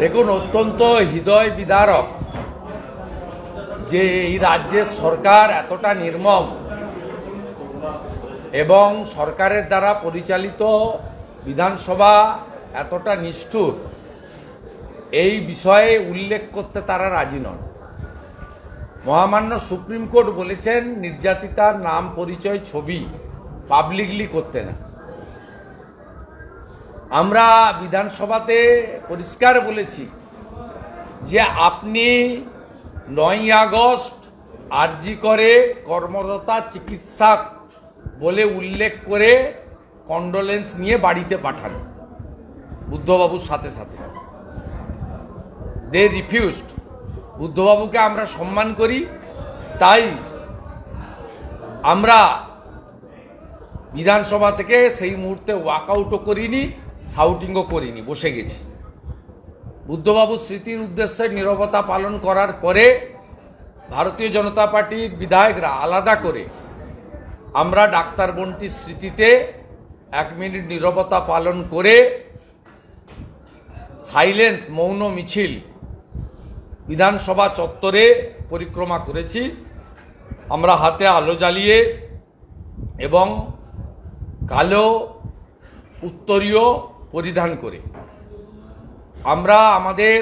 দেখুন, অত্যন্ত হৃদয় বিদারক যে এই রাজ্যের সরকার এতটা নির্মম এবং সরকারের দ্বারা পরিচালিত বিধানসভা এতটা নিষ্ঠুর, এই বিষয়ে উল্লেখ করতে তারা রাজি নন। মহামান্য সুপ্রিম কোর্ট বলেছেন, নির্যাতিতার নাম পরিচয় ছবি পাবলিকলি করতে না। আমরা বিধানসভাতে পরিষ্কার বলেছি যে আপনি নয় আগস্ট আরজি করে কর্মরতা চিকিৎসক বলে উল্লেখ করে কন্ডোলেন্স নিয়ে বাড়িতে পাঠান। বুদ্ধবাবুর সাথে সাথে। দে রিফিউজড বুদ্ধবাবুকে আমরা সম্মান করি, তাই আমরা বিধানসভা থেকে সেই মুহূর্তে ওয়াকআউটও করিনি। সাউটিংও করিনি, বসে গেছি। বুদ্ধবাবুর স্মৃতির উদ্দেশ্যে নীরবতা পালন করার পরে ভারতীয় জনতা পার্টির বিধায়করা আলাদা করে আমরা ডাক্তার বন্টির স্মৃতিতে এক মিনিট নীরবতা পালন করে সাইলেন্স, মৌন, মিছিল বিধানসভা চত্বরে পরিক্রমা করেছি। আমরা হাতে আলো জ্বালিয়ে এবং কালো, উত্তরীয় পরিধান করে। আমরা আমাদের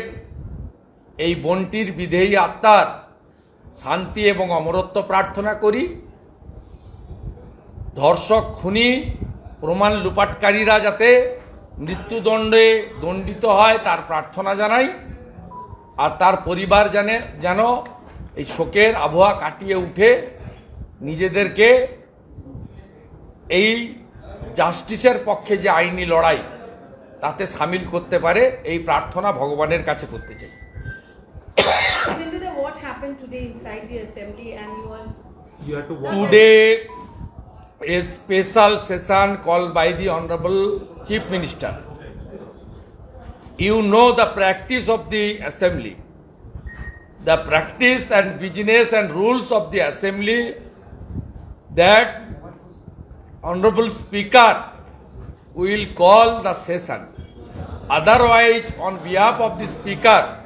এই বনটির বিধেয়ী আত্মার শান্তি এবং অমরত্ব প্রার্থনা করি। ধর্ষক, খুনি, প্রমাণ লুপাটকারীরা যাতে মৃত্যুদণ্ডে দণ্ডিত হয় তার প্রার্থনা জানাই আর তার পরিবার জানে যেন এই শোকের আবহাওয়া কাটিয়ে উঠে নিজেদেরকে এই জাস্টিসের পক্ষে যে আইনি লড়াই তাতে সামিল করতে পারে এই প্রার্থনা ভগবানের কাছে করতে চাই। Today special session call by the honourable chief minister you know the practice of the assembly the practice and business and rules of the assembly that honourable speaker will call the session Otherwise, on behalf of the Speaker,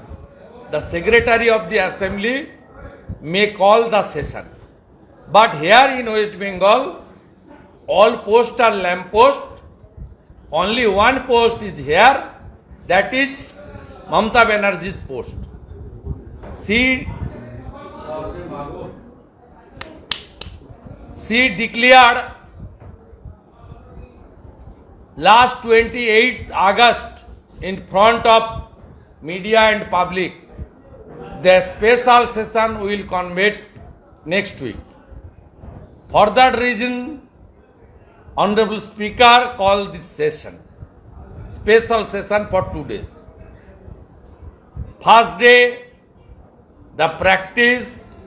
the Secretary of the Assembly may call the session. But here in West Bengal, all posts are lamp post. Only one post is here, that is Mamta Banerjee's post. She, she declared last 28th August in front of media and public. The special session will convene next week. For that reason, Honorable Speaker called this session, special session for two days. First day, the practice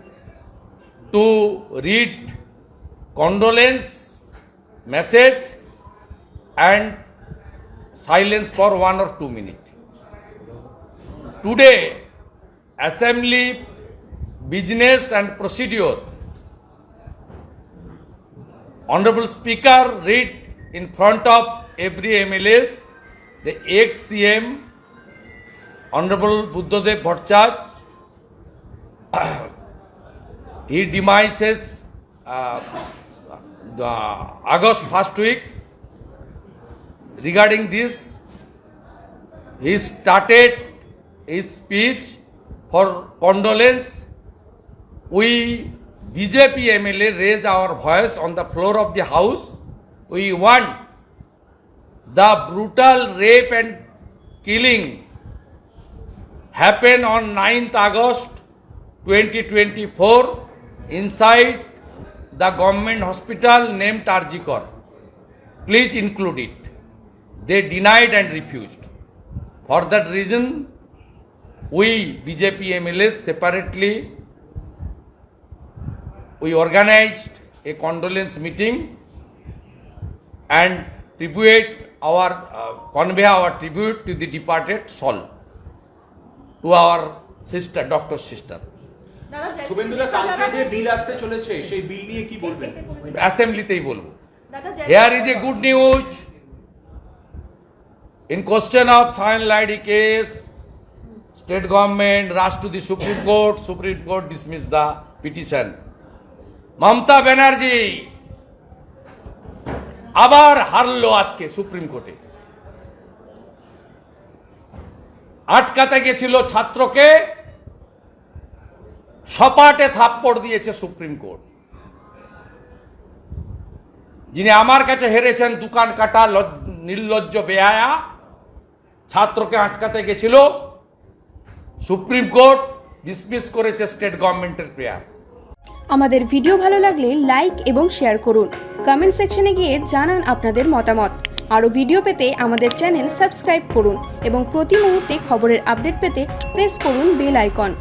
to read condolence message and silence for one or two minutes. Today, assembly business and procedure Honorable Speaker, read in front of every MLAs the ex-CM, Honorable Buddhadev Bhattacharya. he demises uh, the August first week. Regarding this, he started his speech for condolence. We BJP MLA raise our voice on the floor of the house. We want the brutal rape and killing happened on 9th August 2024 inside the government hospital named Arjikor. Please include it. They denied and refused. For that reason, we BJP MLAs separately we organized a condolence meeting and tribute our uh, convey our tribute to the departed soul to our sister doctor sister দাদা শুভেন্দুদা কালকে যে বিল আসতে চলেছে সেই বিল নিয়ে কি বলবেন অ্যাসেম্বলিতেই বলব দাদা Here is a good news. In question of Sayan Lady case, State government rushed to the Supreme Court. Supreme Court dismissed the petition. Mamata Banerjee আবার হারলো আজকে সুপ্রিম কোর্টে আটকাতে গেছিল ছাত্রকে সপাটে থাপ্পড় দিয়েছে সুপ্রিম কোর্ট যিনি আমার কাছে হেরেছেন দোকান কাটা নির্লজ্জ বেহায়া ছাত্রকে আটকাতে গেছিল। সুপ্রিম কোর্ট ডিসমিস করেছে স্টেট গভর্নমেন্টের প্রেয়ার আমাদের ভিডিও ভালো লাগলে লাইক এবং শেয়ার করুন। কমেন্ট সেকশনে গিয়ে জানান আপনাদের মতামত। আরও ভিডিও পেতে আমাদের চ্যানেল সাবস্ক্রাইব করুন এবং প্রতি মুহূর্তে খবরের আপডেট পেতে প্রেস করুন বেল আইকন